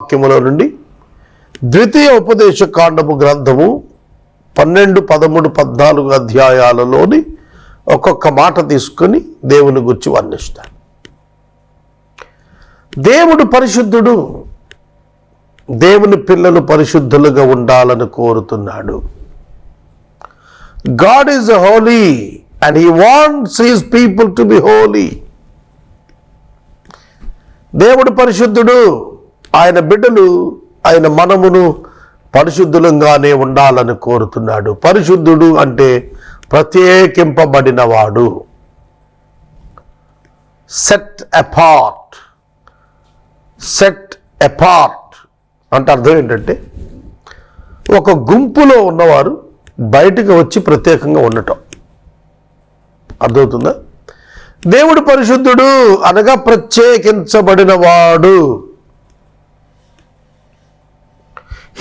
వాక్యముల నుండి ద్వితీయ ఉపదేశ కాండము గ్రంథము పన్నెండు పదమూడు పద్నాలుగు అధ్యాయాలలోని ఒక్కొక్క మాట తీసుకొని దేవుని గురించి వర్ణిస్తాడు దేవుడు పరిశుద్ధుడు దేవుని పిల్లలు పరిశుద్ధులుగా ఉండాలని కోరుతున్నాడు. God is holy and he wants his people to be holy. దేవుడు పరిశుద్ధుడు ఆయన బిడ్డలు ఆయన మనమును పరిశుద్ధులంగానే ఉండాలని కోరుతున్నాడు. పరిశుద్ధుడు అంటే ప్రత్యేకింపబడినవాడు. సెట్ అపార్ట్ సెట్ అపార్ట్ అంటే అర్థం ఏంటంటే ఒక గుంపులో ఉన్నవారు బయటకు వచ్చి ప్రత్యేకంగా ఉండటం. అర్థమవుతుందా? దేవుడు పరిశుద్ధుడు అనగా ప్రత్యేకించబడినవాడు.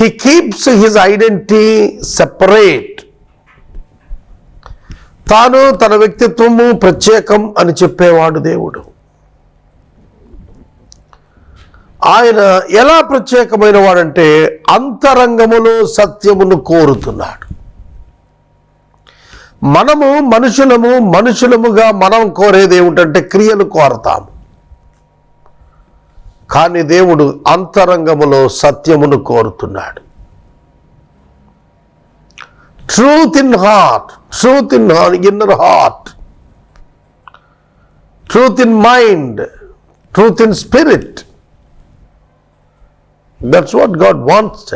He keeps his identity separate తాను తన వ్యక్తిత్వము ప్రత్యేకం అని చెప్పేవాడు దేవుడు. ఆయన ఎలా ప్రత్యేకమైన వాడంటే అంతరంగములో సత్యమును కోరుతున్నాడు. మనము మనుషులము మనుషులముగా మనం కోరేది ఏమిటంటే క్రియలు కోరతాము. కానీ దేవుడు అంతరంగములో సత్యమును కోరుతున్నాడు. Truth in heart truth in inner heart truth in mind truth in spirit that's what God wants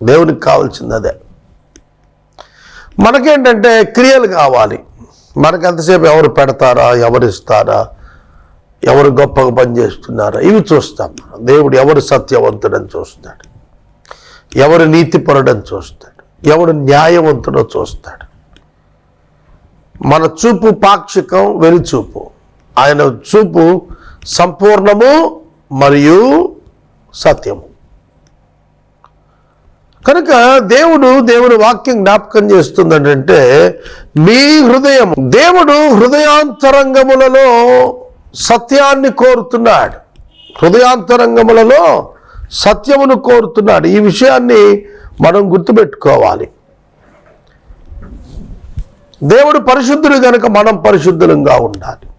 దేవునికి కావాల్సింది అదే మనకేంటంటే క్రియలు కావాలి. మనకు ఎంతసేపు ఎవరు పెడతారా ఎవరు ఇస్తారా? ఎవరు గొప్పగా పనిచేస్తున్నారో ఇవి చూస్తాం. దేవుడు ఎవరు సత్యవంతుడని చూస్తాడు. ఎవరు నీతిపరుడని చూస్తాడు. ఎవడు న్యాయవంతుడో చూస్తాడు. మన చూపు పాక్షికం వెలిచూపు ఆయన చూపు సంపూర్ణము మరియు సత్యము. కనుక దేవుడు దేవుని వాక్యం జ్ఞాపకం చేస్తుందంటే మీ హృదయం దేవుడు హృదయాంతరంగములలో సత్యాన్ని కోరుతున్నాడు. హృదయాంతరంగములలో సత్యమును కోరుతున్నాడు. ఈ విషయాన్ని మనం గుర్తుపెట్టుకోవాలి. దేవుడు పరిశుద్ధుడు కనుక మనం పరిశుద్ధులంగా ఉండాలి.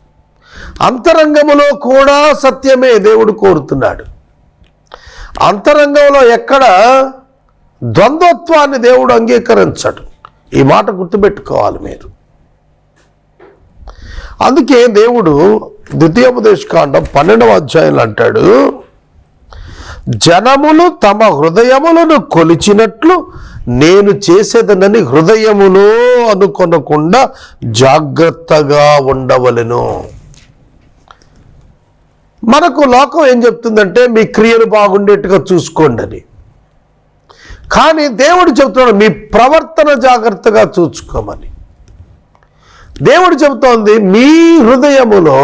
అంతరంగములో కూడా సత్యమే దేవుడు కోరుతున్నాడు. అంతరంగంలో ఎక్కడ ద్వంద్వత్వాన్ని దేవుడు అంగీకరించడు. ఈ మాట గుర్తుపెట్టుకోవాలి మీరు. అందుకే దేవుడు ద్వితీయోపదేశకాండం పన్నెండవ అధ్యాయంలో అంటాడు జనములు తమ హృదయములను కొలిచినట్లు నేను చేసేదనని హృదయములో అనుకొనకుండా జాగ్రత్తగా ఉండవలెను. మనకు లోకం ఏం చెప్తుందంటే మీ క్రియలు బాగుండేట్టుగా చూసుకోండి అని కానీ దేవుడు చెబుతున్నాడు మీ ప్రవర్తన జాగ్రత్తగా చూసుకోమని. దేవుడు చెబుతోంది మీ హృదయములో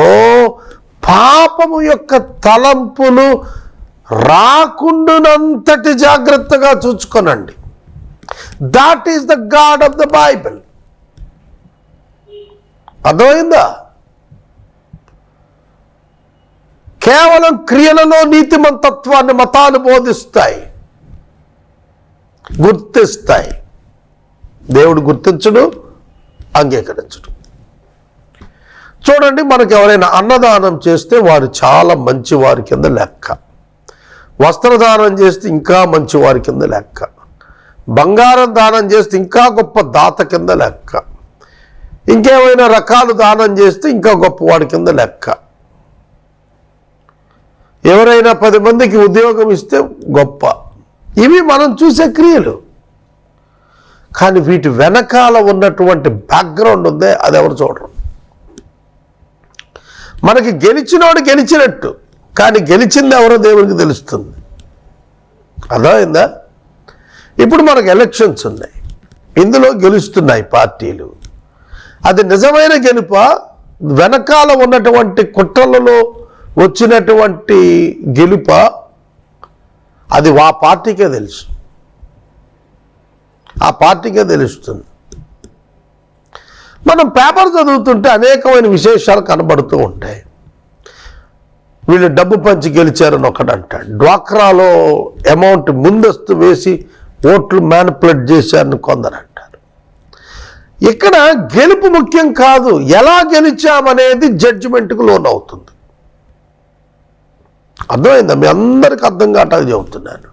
పాపము యొక్క తలంపులు రాకుండానంతటి జాగ్రత్తగా చూచుకొనండి. That is the God of the Bible అర్థమైందా? కేవలం క్రియలలో నీతిమంతత్వాన్ని మతాలు బోధిస్తాయి గుర్తిస్తాయి. దేవుడు గుర్తించడు అంగీకరించడు. చూడండి మనకు ఎవరైనా అన్నదానం చేస్తే వారు చాలా మంచి వారి కింద లెక్క. వస్త్రదానం చేస్తే ఇంకా మంచివారి కింద లెక్క. బంగారం దానం చేస్తే ఇంకా గొప్ప దాత కింద లెక్క. ఇంకేమైనా రకాలు దానం చేస్తే ఇంకా గొప్పవాడి కింద లెక్క. ఎవరైనా పది మందికి ఉద్యోగం ఇస్తే గొప్ప. ఇవి మనం చూసే క్రియలు. కానీ వీటి వెనకాల ఉన్నటువంటి బ్యాక్గ్రౌండ్ ఉందే అది ఎవరు చూడరు. మనకి గెలిచినోడు గెలిచినట్టు. కానీ గెలిచింది ఎవరో దేవునికి తెలుస్తుంది. అర్థమైందా? ఇప్పుడు మనకు ఎలక్షన్స్ ఉన్నాయి. ఇందులో గెలుస్తున్నాయి పార్టీలు. అది నిజమైన గెలుప? వెనకాల ఉన్నటువంటి కుట్రలలో వచ్చినటువంటి గెలుప? అది ఆ పార్టీకే తెలుసు. ఆ పార్టీకే తెలుస్తుంది. మనం పేపర్ చదువుతుంటే అనేకమైన విశేషాలు కనబడుతూ ఉంటాయి. వీళ్ళు డబ్బు పంచి గెలిచారని ఒకడు అంటాడు. డ్వాక్రాలో అమౌంట్ ముందస్తు వేసి ఓట్లు మ్యానిపులేట్ చేశారని కొందరు అంటారు. ఇక్కడ గెలుపు ముఖ్యం కాదు ఎలా గెలిచామనేది జడ్జిమెంట్కు లోన్ అవుతుంది అర్థమైందా? మీ అందరికి అర్థం కాటాక చెబుతున్నాను.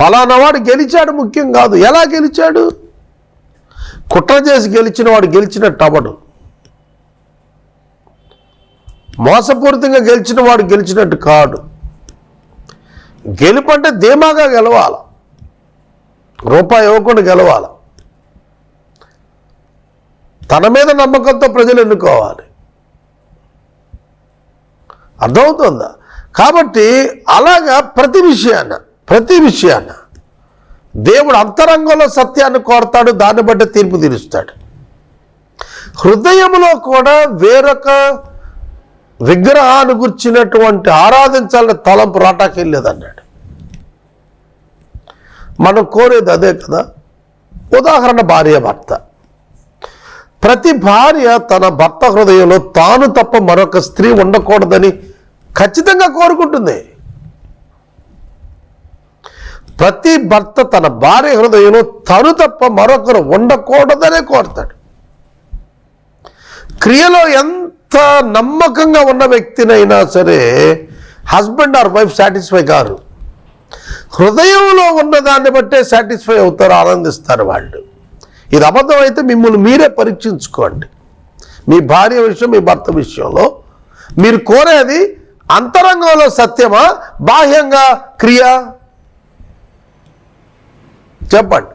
పలానా వాడు గెలిచాడు ముఖ్యం కాదు. ఎలా గెలిచాడు? కుట్ర చేసి గెలిచిన వాడు గెలిచినట్టు అవ్వడు మోసపూరితంగా గెలిచిన వాడు గెలిచినట్టు కాడు. గెలుపంటే ధీమాగా గెలవాలి. రూపాయి ఇవ్వకుండా గెలవాలి. తన మీద నమ్మకంతో ప్రజలు ఎన్నుకోవాలి. అర్థమవుతుందా? కాబట్టి అలాగా ప్రతి విషయాన ప్రతి విషయాన దేవుడు అంతరంగంలో సత్యాన్ని కోరతాడు దాన్ని బట్టి తీర్పు తీరుస్తాడు. హృదయంలో కూడా వేరొక విగ్రహాన్ని గుర్చినటువంటి ఆరాధించాలని తలంపు రాటాకెళ్ళేదన్నాడు మనం కోరేది అదే కదా. ఉదాహరణ భార్య భర్త. ప్రతి భార్య తన భర్త హృదయంలో తాను తప్ప మరొక స్త్రీ ఉండకూడదని ఖచ్చితంగా కోరుకుంటుంది. ప్రతి భర్త తన భార్య హృదయంలో తను తప్ప మరొకరు ఉండకూడదనే కోరుతాడు. క్రియలో ఎంత నమ్మకంగా ఉన్న వ్యక్తినైనా సరే హస్బెండ్ ఆర్ వైఫ్ సాటిస్ఫై కారు. హృదయంలో ఉన్న దాన్ని బట్టే సాటిస్ఫై అవుతారు ఆనందిస్తారు వాళ్ళు. ఇది అబద్ధం అయితే మిమ్మల్ని మీరే పరీక్షించుకోండి. మీ భార్య విషయం మీ భర్త విషయంలో. మీరు కోరేది అంతరంగంలో సత్యమా బాహ్యంగా క్రియ? చెప్పండి.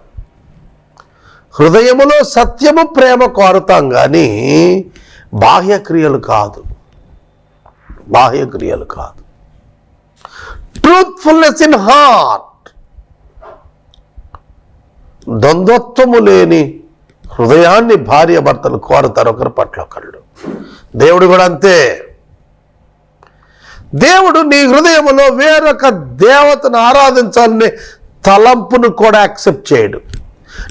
హృదయములో సత్యము ప్రేమ కోరుతాం కానీ బాహ్యక్రియలు కాదు. బాహ్యక్రియలు కాదు. ట్రూత్ఫుల్నెస్ ఇన్ హార్ట్ ద్వంద్వత్వము లేని హృదయాన్ని భార్య భర్తలు కోరుతారు ఒకరి పట్ల ఒకళ్ళు. దేవుడు కూడా అంతే. దేవుడు నీ హృదయములో వేరొక దేవతను ఆరాధించాలని తలంపును కూడా యాక్సెప్ట్ చేయడు.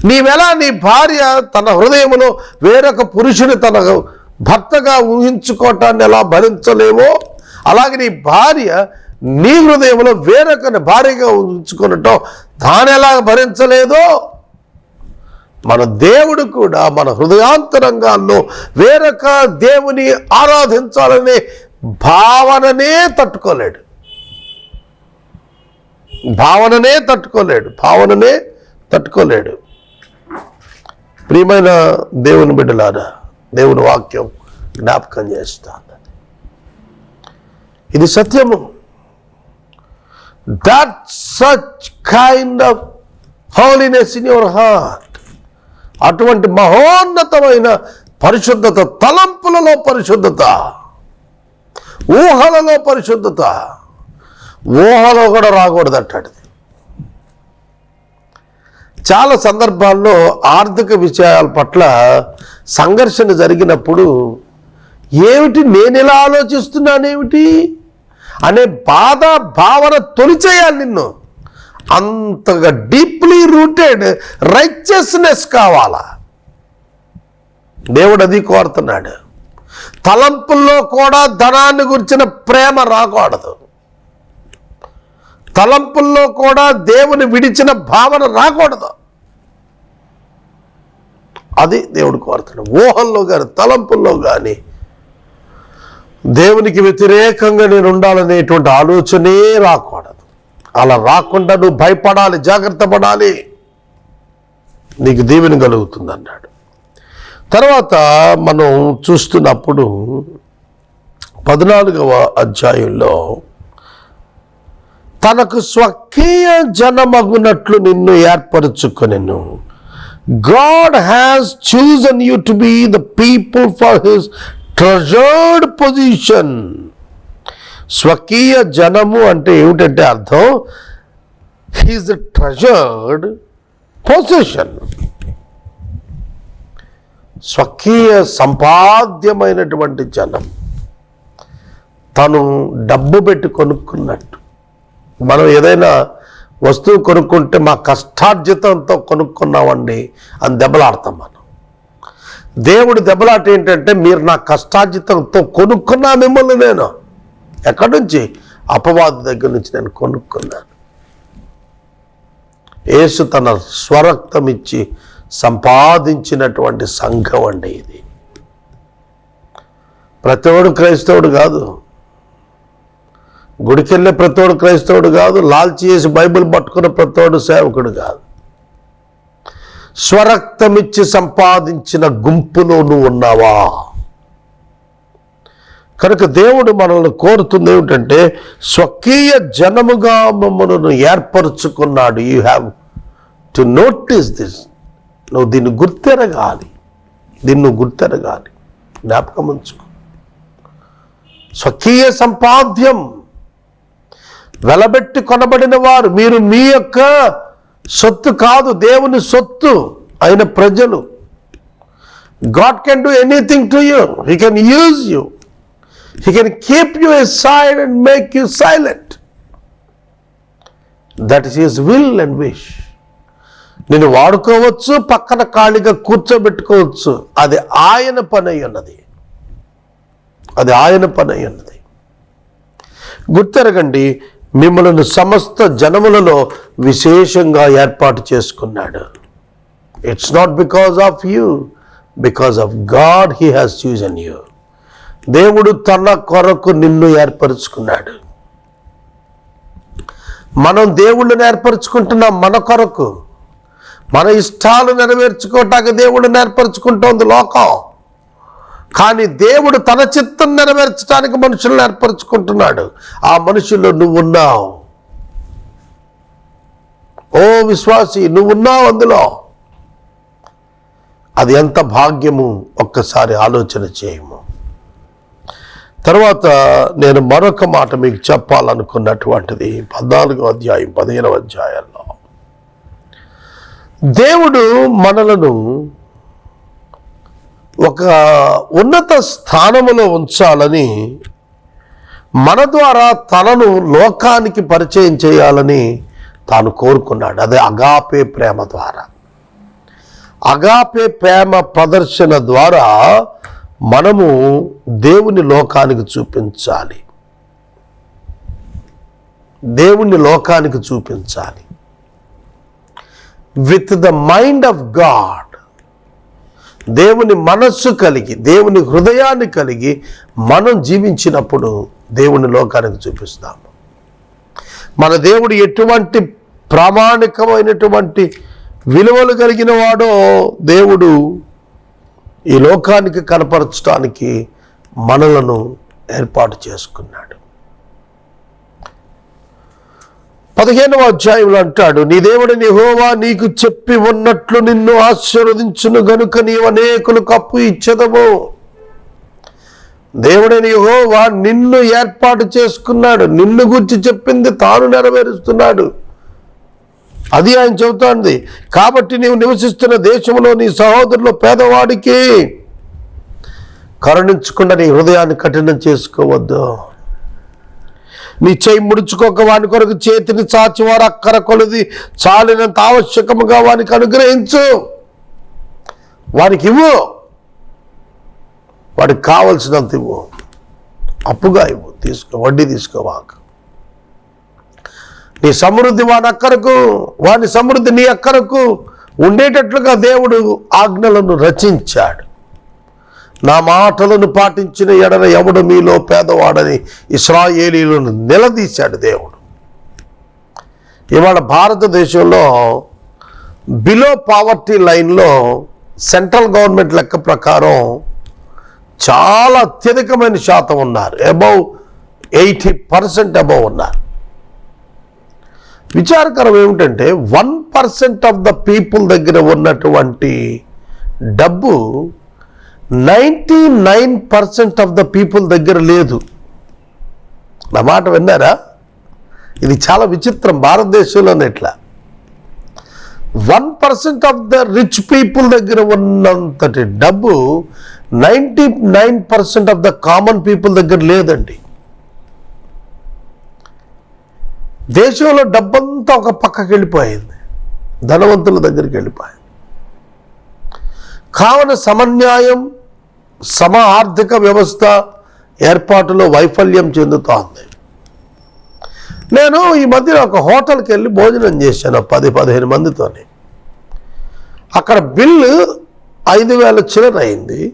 నీవెలా నీ భార్య తన హృదయంలో వేరొక పురుషుని తన భర్తగా ఊహించుకోవటాన్ని ఎలా భరించలేవో అలాగే నీ భార్య నీ హృదయంలో వేరొకని భార్యగా ఉంచుకునటం తాను ఎలా భరించలేదో మన దేవుడు కూడా మన హృదయాంతరంగాల్లో వేరొక దేవుని ఆరాధించాలనే భావననే తట్టుకోలేడు. భావననే తట్టుకోలేడు భావననే తట్టుకోలేడు. ప్రియమైన దేవుని బిడ్డలారా దేవుని వాక్యం జ్ఞాపకం చేస్తాను ఇది సత్యము. That such kind of holiness in your heart అటువంటి మహోన్నతమైన పరిశుద్ధత తలంపులలో పరిశుద్ధత ఊహలలో పరిశుద్ధత ఊహలో కూడా రాకూడదు అంటాడు. చాలా సందర్భాల్లో ఆర్థిక విషయాల పట్ల సంఘర్షణ జరిగినప్పుడు ఏమిటి నేను ఇలా ఆలోచిస్తున్నానేమిటి? అనే బాధ భావన తొలిచేయాలి నిన్ను. అంతగా డీప్లీ రూటెడ్ రైచియస్నెస్ కావాలా? దేవుడు అది కోరుతున్నాడు. తలంపుల్లో కూడా ధనాన్ని గురించిన ప్రేమ రాకూడదు. తలంపుల్లో కూడా దేవుని విడిచిన భావన రాకూడదు. అది దేవుడు కోరుతున్నాడు. ఊహల్లో కానీ తలంపుల్లో కానీ దేవునికి వ్యతిరేకంగా నేను ఉండాలనేటువంటి ఆలోచనే రాకూడదు. అలా రాకుండా నువ్వు భయపడాలి జాగ్రత్త పడాలి. నీకు దీవెన కలుగుతుంది అన్నాడు. తర్వాత మనం చూస్తున్నప్పుడు పద్నాలుగవ అధ్యాయంలో తనకు స్వకీయ జనమగునట్లు నిన్ను ఏర్పరచుకొనెను. God has chosen you to be the people for his treasured position స్వకీయ జనము అంటే ఏమిటంటే అర్థం? హీజ్ ట్రెజర్డ్ పొజిషన్ స్వకీయ సంపాద్యమైనటువంటి జనం. తను డబ్బు పెట్టి కొనుక్కున్నట్టు. మనం ఏదైనా వస్తువు కొనుక్కుంటే మా కష్టార్జితంతో కొనుక్కున్నామండి అని దెబ్బలాడతాం మనం. దేవుడు దెబ్బలాట ఏంటంటే మీరు నా కష్టార్జితంతో కొనుక్కున్నా మిమ్మల్ని నేను. ఎక్కడి నుంచి? అపవాదు దగ్గర నుంచి నేను కొనుక్కున్నాను యేసు తన స్వరక్తం ఇచ్చి సంపాదించినటువంటి సంఘం అండి ఇది. ప్రతివాడు క్రైస్తవుడు కాదు. గుడికెళ్ళే ప్రతివాడు క్రైస్తవుడు కాదు లాల్చి చేసి బైబిల్ పట్టుకున్న ప్రతివాడు సేవకుడు కాదు. స్వరక్తమిచ్చి సంపాదించిన గుంపులో నువ్వు ఉన్నావా? కనుక దేవుడు మనల్ని కోరుతుంది ఏమిటంటే స్వకీయ జనముగా మమ్మల్ని ఏర్పరచుకున్నాడు. You have to notice this నువ్వు దీన్ని గుర్తెరగాలి. దీన్ని గుర్తెరగాలి. జ్ఞాపకం ఉంచుకో. స్వకీయ సంపాద్యం వెలబెట్టి కొనబడిన వారు మీరు మీ యొక్క సొత్తు కాదు దేవుని సొత్తు అయిన ప్రజలు. God can do anything to you he can use you he can keep you aside and make you silent that is his will and wish నేను వాడుకోవచ్చు పక్కన ఖాళీగా కూర్చోబెట్టుకోవచ్చు. అది ఆయన పని అయి ఉన్నది. అది ఆయన పని అయి ఉన్నది. గుర్తెరగండి మిమ్మలను సమస్త జనములలో విశేషంగా ఏర్పాటు చేసుకున్నాడు. It's not because of you because of God he has chosen you దేవుడు తన కొరకు నిన్ను ఏర్పరచుకున్నాడు. మనం దేవుళ్ళని ఏర్పరచుకుంటున్నాం మన కొరకు. మన ఇష్టాలు నెరవేర్చుకోవటానికి దేవుడు ఏర్పరచుకుంటోంది లోకం. కానీ దేవుడు తన చిత్తం నెరవేర్చడానికి మనుషులను ఏర్పరచుకుంటున్నాడు. ఆ మనుషుల్లో నువ్వున్నావు. ఓ విశ్వాసి నువ్వున్నావు అందులో. అది ఎంత భాగ్యము? ఒక్కసారి ఆలోచన చేయము. తర్వాత నేను మరొక మాట మీకు చెప్పాలనుకున్నటువంటిది పద్నాలుగో అధ్యాయం పదిహేనవ అధ్యాయంలో. దేవుడు మనలను ఒక ఉన్నత స్థానములో ఉంచాలని మన ద్వారా తనను లోకానికి పరిచయం చేయాలని తాను కోరుకున్నాడు. అదే అగాపే ప్రేమ ద్వారా. అగాపే ప్రేమ ప్రదర్శన ద్వారా మనము దేవుని లోకానికి చూపించాలి. దేవుణ్ణి లోకానికి చూపించాలి. With the mind of God దేవుని మనస్సు కలిగి దేవుని హృదయాన్ని కలిగి మనం జీవించినప్పుడు దేవుని లోకానికి చూపిస్తాము. మన దేవుడు ఎటువంటి ప్రామాణికమైనటువంటి విలువలు కలిగిన వాడో దేవుడు ఈ లోకానికి కనపరచడానికి మనలను ఏర్పాటు చేసుకున్నాడు. పదిహేనవ అధ్యాయంలో అంటాడు నీ దేవుడిని హోవా నీకు చెప్పి ఉన్నట్లు నిన్ను ఆశీర్వదించును గనుక నీవు అనేకులకు అప్పు ఇచ్చదము దేవుడిని హోవా నిన్ను ఏర్పాటు చేసుకున్నాడు నిన్ను గురించి చెప్పింది తాను నెరవేరుస్తున్నాడు. అది ఆయన చెబుతోంది కాబట్టి నీవు నివసిస్తున్న దేశంలో నీ సహోదరులు పేదవాడికి కరుణించకుండా నీ హృదయాన్ని కఠినం చేసుకోవద్దు. నీ చేయి ముడుచుకోక వాని కొరకు చేతిని చాచి వారు అక్కర కొలది చాలినంత ఆవశ్యకముగా వానికి అనుగ్రహించు. వానికి ఇవ్వు. వాడికి కావలసినంత ఇవ్వు. అప్పుగా ఇవ్వు. తీసుకో వడ్డీ తీసుకోవాక. నీ సమృద్ధి వాని అక్కరకు వాని సమృద్ధి నీ అక్కరకు ఉండేటట్లుగా దేవుడు ఆజ్ఞలను రచించాడు. నా మాటలను పాటించిన ఎడన ఎవడు మీలో పేదవాడని ఇస్రాయేలీలను నిలదీశాడు దేవుడు. ఇవాళ భారతదేశంలో బిలో పావర్టీ లైన్లో సెంట్రల్ గవర్నమెంట్ లెక్క ప్రకారం చాలా అత్యధికమైన శాతం ఉన్నారు. అబౌవ్ ఎయిటీ పర్సెంట్ అబౌవ్ ఉన్నారు. విచారకరం ఏమిటంటే one percent of the people దగ్గర ఉన్నటువంటి డబ్బు ninety nine percent of the people దగ్గర లేదు. నా మాట విన్నారా? ఇది చాలా విచిత్రం భారతదేశంలోనే ఇట్లా. One percent of the rich people దగ్గర ఉన్నంతటి డబ్బు ninety nine percent of the common people దగ్గర లేదండి. దేశంలో డబ్బంతా ఒక పక్కకి వెళ్ళిపోయింది. ధనవంతుల దగ్గరికి వెళ్ళిపోయింది. కావున సమన్యాయం సమ ఆర్థిక వ్యవస్థ ఏర్పాటులో వైఫల్యం చెందుతోంది. నేను ఈ మధ్యన ఒక హోటల్కి వెళ్ళి భోజనం చేశాను పది పదిహేను మందితోని. అక్కడ బిల్లు ఐదు వేల చిల్లర అయింది.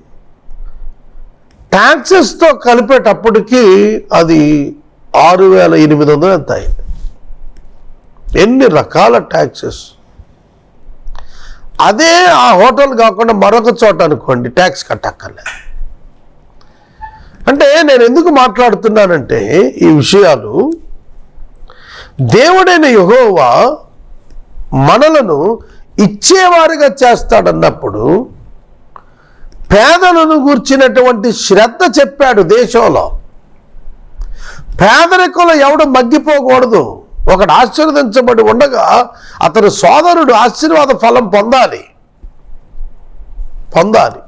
ట్యాక్సెస్తో కలిపేటప్పటికి అది ఆరు వేల ఎనిమిది వందలు ఎంత అయింది. ఎన్ని రకాల ట్యాక్సెస్? అదే ఆ హోటల్ కాకుండా మరొక చోట అనుకోండి ట్యాక్స్ కట్టక్కర్లేదు. అంటే నేను ఎందుకు మాట్లాడుతున్నానంటే ఈ విషయాలు దేవుడైన యెహోవా మనలను ఇచ్చేవారిగా చేస్తాడన్నప్పుడు పేదలను గూర్చినటువంటి శ్రద్ధ చెప్పాడు దేశంలో. పేదరికంలో ఎవడు మగ్గిపోకూడదు. ఒకడు ఆశీర్వదించబడి ఉండగా అతని సోదరుడు ఆశీర్వాద ఫలం పొందాలి. పొందాలి.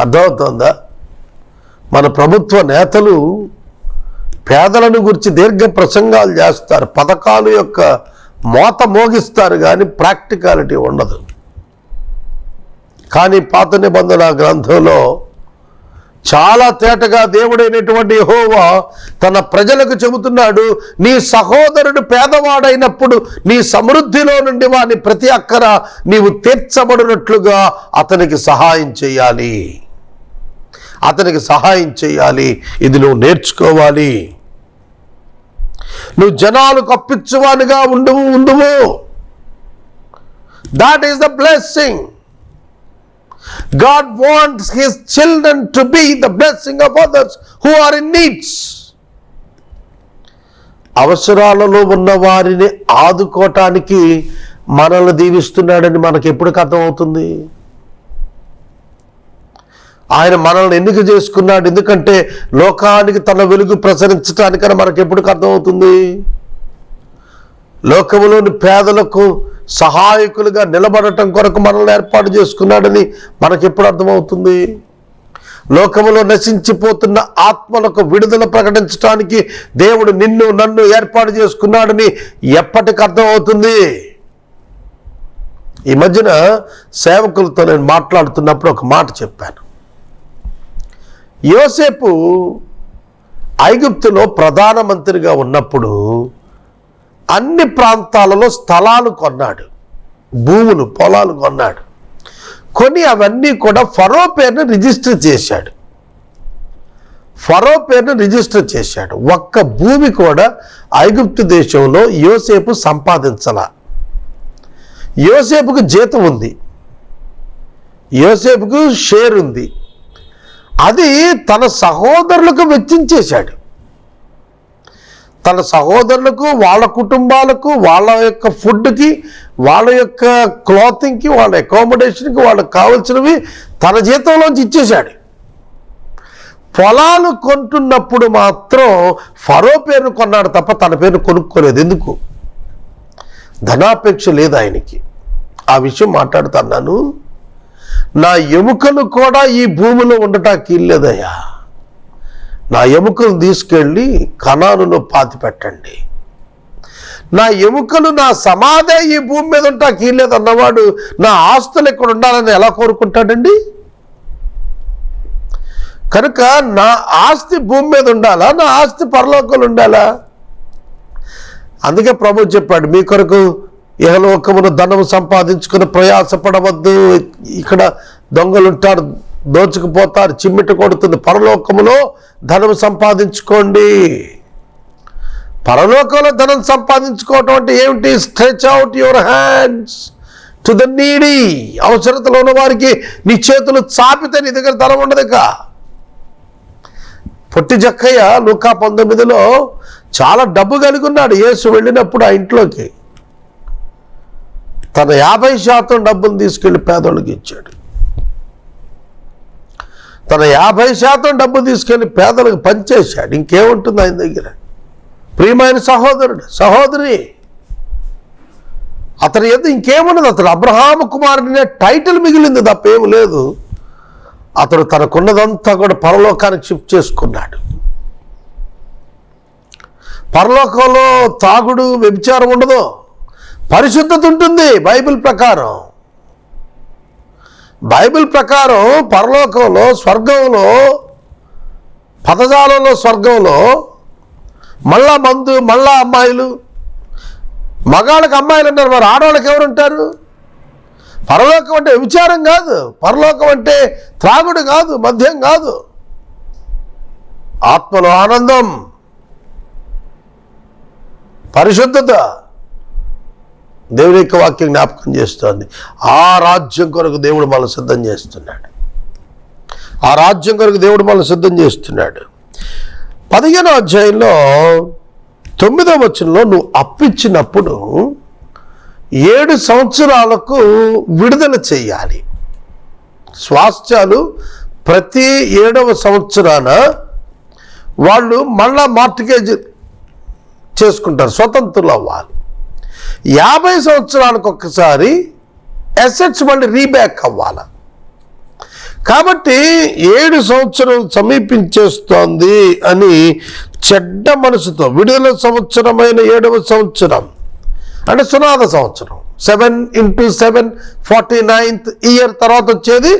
అర్థమవుతుందా? మన ప్రభుత్వ నేతలు పేదలను గురించి దీర్ఘ ప్రసంగాలు చేస్తారు. పథకాలు యొక్క మోత మోగిస్తారు కానీ ప్రాక్టికాలిటీ ఉండదు. కానీ పాత నిబంధన గ్రంథంలో చాలా తేటగా దేవుడైనటువంటి హోవా తన ప్రజలకు చెబుతున్నాడు నీ సహోదరుడు పేదవాడైనప్పుడు నీ సమృద్ధిలో నుండి వాని ప్రతి అక్కర నీవు తీర్చబడినట్లుగా అతనికి సహాయం చేయాలి. అతనికి సహాయం చేయాలి. ఇది నువ్వు నేర్చుకోవాలి. నువ్వు జనాలు కప్పించువానిగా ఉండు ఉండువు. That is the blessing God wants His children to be the blessing of others who are in needs. అవసరాలలో ఉన్న వారిని ఆదుకోవటానికి మనల్ని దీవిస్తున్నాడని మనకు ఎప్పుడు అర్థమవుతుంది ఆయన మనల్ని ఎన్నిక చేసుకున్నాడు ఎందుకంటే లోకానికి తన వెలుగు ప్రసరించడానికని మనకు ఎప్పుడు అర్థమవుతుంది లోకములోని పేదలకు సహాయకులుగా నిలబడటం కొరకు మనల్ని ఏర్పాటు చేసుకున్నాడని మనకి ఎప్పుడు అర్థమవుతుంది? లోకములో నశించిపోతున్న ఆత్మలకు విడుదల ప్రకటించడానికి దేవుడు నిన్ను నన్ను ఏర్పాటు చేసుకున్నాడని ఎప్పటికి అర్థమవుతుంది? ఈ మధ్యన సేవకులతో నేను మాట్లాడుతున్నప్పుడు ఒక మాట చెప్పాను. యోసేపు ఐగుప్తులో ప్రధానమంత్రిగా ఉన్నప్పుడు అన్ని ప్రాంతాలలో స్థలాలు కొన్నాడు. భూములు పొలాలు కొన్నాడు. కొని అవన్నీ కూడా ఫరో పేరును రిజిస్టర్ చేశాడు. ఫరో పేరును రిజిస్టర్ చేశాడు. ఒక్క భూమి కూడా ఐగుప్తు దేశంలో యోసేపు సంపాదించాల. యోసేపుకు జీతం ఉంది. యోసేపుకు షేర్ ఉంది. అది తన సహోదరులకు వెచ్చించేశాడు. తన సహోదరులకు వాళ్ళ కుటుంబాలకు వాళ్ళ యొక్క ఫుడ్కి వాళ్ళ యొక్క క్లాతింగ్కి వాళ్ళ అకామిడేషన్కి వాళ్ళకి కావాల్సినవి తన జీతంలోంచి ఇచ్చేశాడు. పొలాలు కొంటున్నప్పుడు మాత్రం ఫరో పేరును కొన్నాడు తప్ప తన పేరును కొనుక్కోలేదు. ఎందుకు? ధనాపేక్ష లేదు ఆయనకి. ఆ విషయం మాట్లాడుతున్నాను. నా ఎముకలు కూడా ఈ భూమిలో ఉండటానికి ఇల్లేదయ్యా నా ఎముకలు తీసుకెళ్ళి కణాలలో పాతి పెట్టండి. నా ఎముకలు నా సమాధి ఈ భూమి మీద ఉంటా కీలేదు అన్నవాడు నా ఆస్తులు ఇక్కడ ఉండాలని ఎలా కోరుకుంటాడండి? కనుక నా ఆస్తి భూమి మీద ఉండాలా? నా ఆస్తి పరలోకలు ఉండాలా? అందుకే ప్రభు చెప్పాడు మీ కొరకు ఇహలోకమును ధనము సంపాదించుకుని ప్రయాసపడవద్దు. ఇక్కడ దొంగలుంటారు దోచుకుపోతారు చిమ్మిట కొడుతుంది పరలోకములో ధనం సంపాదించుకోండి. పరలోకంలో ధనం సంపాదించుకోవటం అంటే ఏమిటి? Stretch out your hands to the needy. అవసరతలో ఉన్న వారికి నీ చేతులు చాపితే నీ దగ్గర ధనం ఉండదుక పొట్టి జక్కయ్య లూకా పంతొమ్మిదిలో చాలా డబ్బు కలిగి ఉన్నాడు. యేసు వెళ్ళినప్పుడు ఆ ఇంట్లోకి తన యాభై శాతం డబ్బును తీసుకెళ్ళి పేదోళ్ళకి ఇచ్చాడు. తన యాభై శాతం డబ్బు తీసుకెళ్ళి పేదలకు పంచేశాడు. ఇంకేముంటుంది ఆయన దగ్గర? ప్రియమైన సహోదరుడు సహోదరి. అతని ఎద్దు ఇంకేమున్నది అతడు అబ్రహాము కుమారుడినే టైటిల్ మిగిలింది తప్పేం లేదు. అతడు తనకున్నదంతా కూడా పరలోకానికి షిఫ్ట్ చేసుకున్నాడు. పరలోకంలో తాగుడు వ్యభిచారం ఉండదు. పరిశుద్ధత ఉంటుంది బైబిల్ ప్రకారం. బైబిల్ ప్రకారం పరలోకంలో స్వర్గంలో పదజాలంలో స్వర్గంలో మళ్ళా మందు మళ్ళా అమ్మాయిలు మగాళ్ళకి అమ్మాయిలు అంటారు మరి ఆడవాళ్ళకి ఎవరు ఉంటారు? పరలోకం అంటే విచారం కాదు. పరలోకం అంటే త్రాగుడు కాదు మద్యం కాదు. ఆత్మలో ఆనందం పరిశుద్ధత. దేవుని యొక్క వాక్యం జ్ఞాపకం చేస్తోంది. ఆ రాజ్యం కొరకు దేవుడు మనల్ని సిద్ధం చేస్తున్నాడు. ఆ రాజ్యం కొరకు దేవుడు మనల్ని సిద్ధం చేస్తున్నాడు. పదిహేనో అధ్యాయంలో తొమ్మిదో వచనంలో నువ్వు అప్పిచ్చినప్పుడు ఏడు సంవత్సరాలకు విడుదల చేయాలి. స్వాస్థ్యాలు ప్రతి ఏడవ సంవత్సరాన వాళ్ళు మళ్ళా మార్టిగేజ్ చేసుకుంటారు. స్వతంత్రులు అవ్వాలి. యాభై సంవత్సరాలకు ఒక్కసారి అసెట్స్ మళ్ళీ రీబ్యాక్ అవ్వాలి? కాబట్టి ఏడు సంవత్సరం సమీపించేస్తోంది అని చెడ్డ మనసుతో విడుదల సంవత్సరమైన ఏడవ సంవత్సరం అంటే సునాద సంవత్సరం. Seven into seven forty ninth year తర్వాత వచ్చేది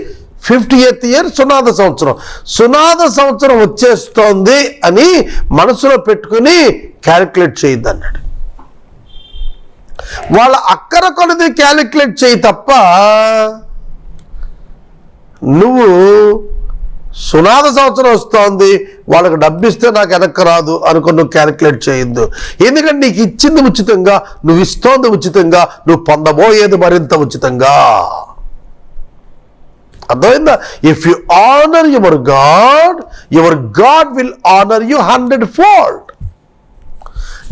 ఫిఫ్టీ ఎయిత్ ఇయర్ సునాద సంవత్సరం. సునాద సంవత్సరం వచ్చేస్తోంది అని మనసులో పెట్టుకుని క్యాలిక్యులేట్ చేయొద్దన్నాడు. వాళ్ళ అక్కర కొలది క్యాలిక్యులేట్ చేయి తప్ప నువ్వు సునాద సంవత్సరం వస్తోంది వాళ్ళకి డబ్బు ఇస్తే నాకు వెనక్కి రాదు అనుకుని నువ్వు క్యాలిక్యులేట్ చేయొద్దు. ఎందుకంటే నీకు ఇచ్చింది ఉచితంగా నువ్వు ఇస్తోంది ఉచితంగా నువ్వు పొందబోయేది మరింత ఉచితంగా. అర్థమైందా? If you honour your God your God will honour you hundred fold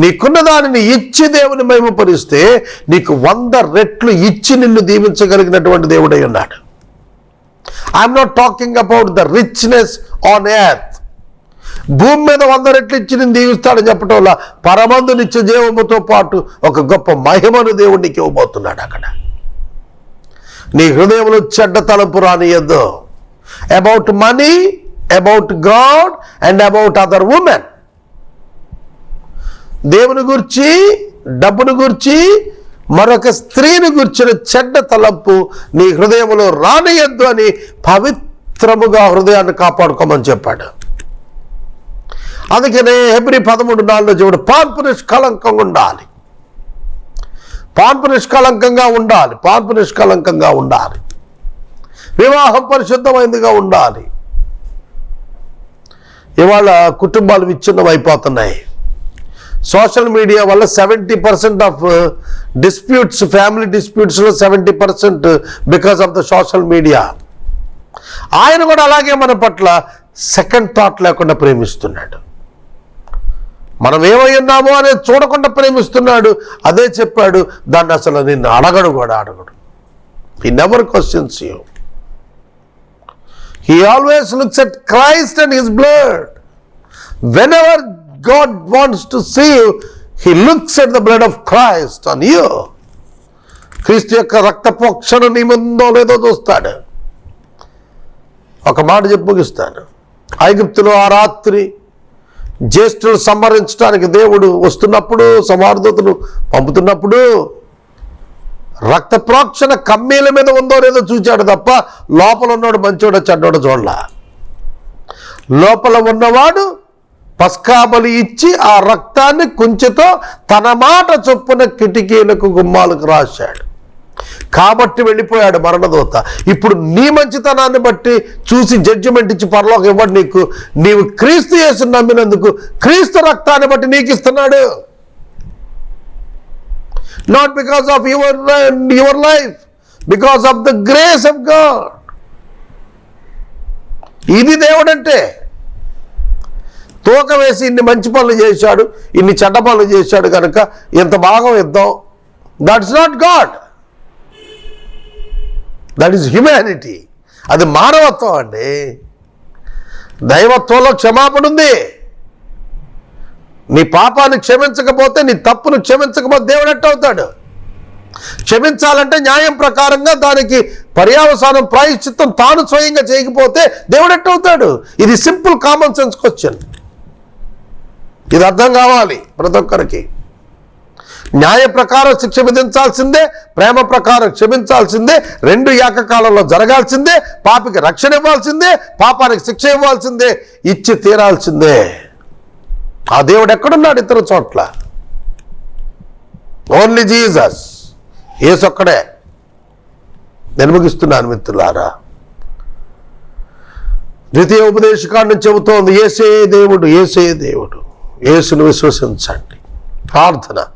నీకున్న దానిని ఇచ్చి దేవుని మహిమపరిస్తే నీకు వంద రెట్లు ఇచ్చి నిన్ను దీవించగలిగినటువంటి దేవుడై ఉన్నాడు. I'm not talking about the richness on earth భూమి మీద వంద రెట్లు ఇచ్చి నేను దీవిస్తాడని చెప్పటం వల్ల పరమందు నిత్య జీవముతో పాటు ఒక గొప్ప మహిమను దేవుడు నీకు ఇవ్వబోతున్నాడు అక్కడ. నీ హృదయంలో చెడ్డ తలంపు రానియద్దు. About money about God and about other women దేవుని గురించి డబ్బును గురించి మరొక స్త్రీని గుర్చిన చెడ్డ తలంపు నీ హృదయంలో రానియద్దు అని పవిత్రముగా హృదయాన్ని కాపాడుకోమని చెప్పాడు. అందుకనే హెబ్రి పదమూడు నాలుగులో చూడు పాన్పు నిష్కలంకంగా ఉండాలి. పాన్పు నిష్కలంకంగా ఉండాలి. పాన్పు నిష్కలంకంగా ఉండాలి. వివాహం పరిశుద్ధమైందిగా ఉండాలి. ఇవాళ కుటుంబాలు విచ్ఛిన్నం అయిపోతున్నాయి సోషల్ మీడియా వల్ల seventy percent of disputes family డిస్ప్యూట్స్లో seventy percent because of the social media. ఆయన కూడా అలాగే మన పట్ల సెకండ్ థాట్ లేకుండా ప్రేమిస్తున్నాడు. మనం ఏమై ఉన్నామో అనేది చూడకుండా ప్రేమిస్తున్నాడు. అదే చెప్పాడు దాన్ని అసలు నిన్ను అడగడు కూడా అడగడు. ఈ never questions you he always looks at Christ and his blood whenever wants to see you, He looks at the blood of Christ on you. క్రీస్తు యొక్క రక్తపోక్షణ నీ ముందో లేదో చూస్తాడు. ఒక మాట చెప్పి ముగిస్తాను. ఐగుప్తులో ఆ రాత్రి జ్యేష్ఠులు సంహరించడానికి దేవుడు వస్తున్నప్పుడు సమార్థతను పంపుతున్నప్పుడు రక్త ప్రోక్షణ కమ్మీల మీద ఉందో లేదో చూచాడు తప్ప లోపల ఉన్నవాడు మంచోడో చెడ్డోడో చూడలా. లోపల ఉన్నవాడు పస్కాబలి ఇచ్చి ఆ రక్తాన్ని కుంచెతో తన మాట చొప్పున కిటికీలకు గుమ్మాలకు రాశాడు. కాబట్టి వెళ్ళిపోయాడు మరణదూత. ఇప్పుడు నీ మంచితనాన్ని బట్టి చూసి జడ్జిమెంట్ ఇచ్చి పరలోకి ఇవ్వడు నీకు. నీవు క్రీస్తు చేసి నమ్మినందుకు క్రీస్తు రక్తాన్ని బట్టి నీకు ఇస్తున్నాడు. Not because of your your life because of the grace of God ఇది దేవుడంటే. తోక వేసి ఇన్ని మంచి పనులు చేశాడు ఇన్ని చెడ్డ పనులు చేశాడు కనుక ఇంత భాగం ఇద్దాం that's not God that is humanity అది మానవత్వం అండి. దైవత్వంలో క్షమాపణ ఉంది. నీ పాపాన్ని క్షమించకపోతే నీ తప్పును క్షమించకపోతే దేవుడు ఎట్టవుతాడు క్షమించాలంటే న్యాయం ప్రకారంగా దానికి పర్యావసానం ప్రాయశ్చిత్తం తాను స్వయంగా చేయకపోతే దేవుడు ఎట్టవుతాడు ఇది సింపుల్ కామన్ సెన్స్ క్వశ్చన్ ఇది అర్థం కావాలి ప్రతి ఒక్కరికి. న్యాయ ప్రకారం శిక్ష విధించాల్సిందే ప్రేమ ప్రకారం క్షమించాల్సిందే రెండు ఏకకాలంలో జరగాల్సిందే పాపికి రక్షణ ఇవ్వాల్సిందే పాపానికి శిక్ష ఇవ్వాల్సిందే ఇచ్చి తీరాల్సిందే. ఆ దేవుడు ఎక్కడున్నాడు ఇతర చోట్ల? ఓన్లీ జీసస్ ఏసొక్కడే నిర్మగిస్తున్నాను మిత్రులారా. ద్వితీయ ఉపదేశకాండం చెబుతోంది ఏసే దేవుడు ఏసే దేవుడు. యేసును విశ్వసించండి. ప్రార్థన.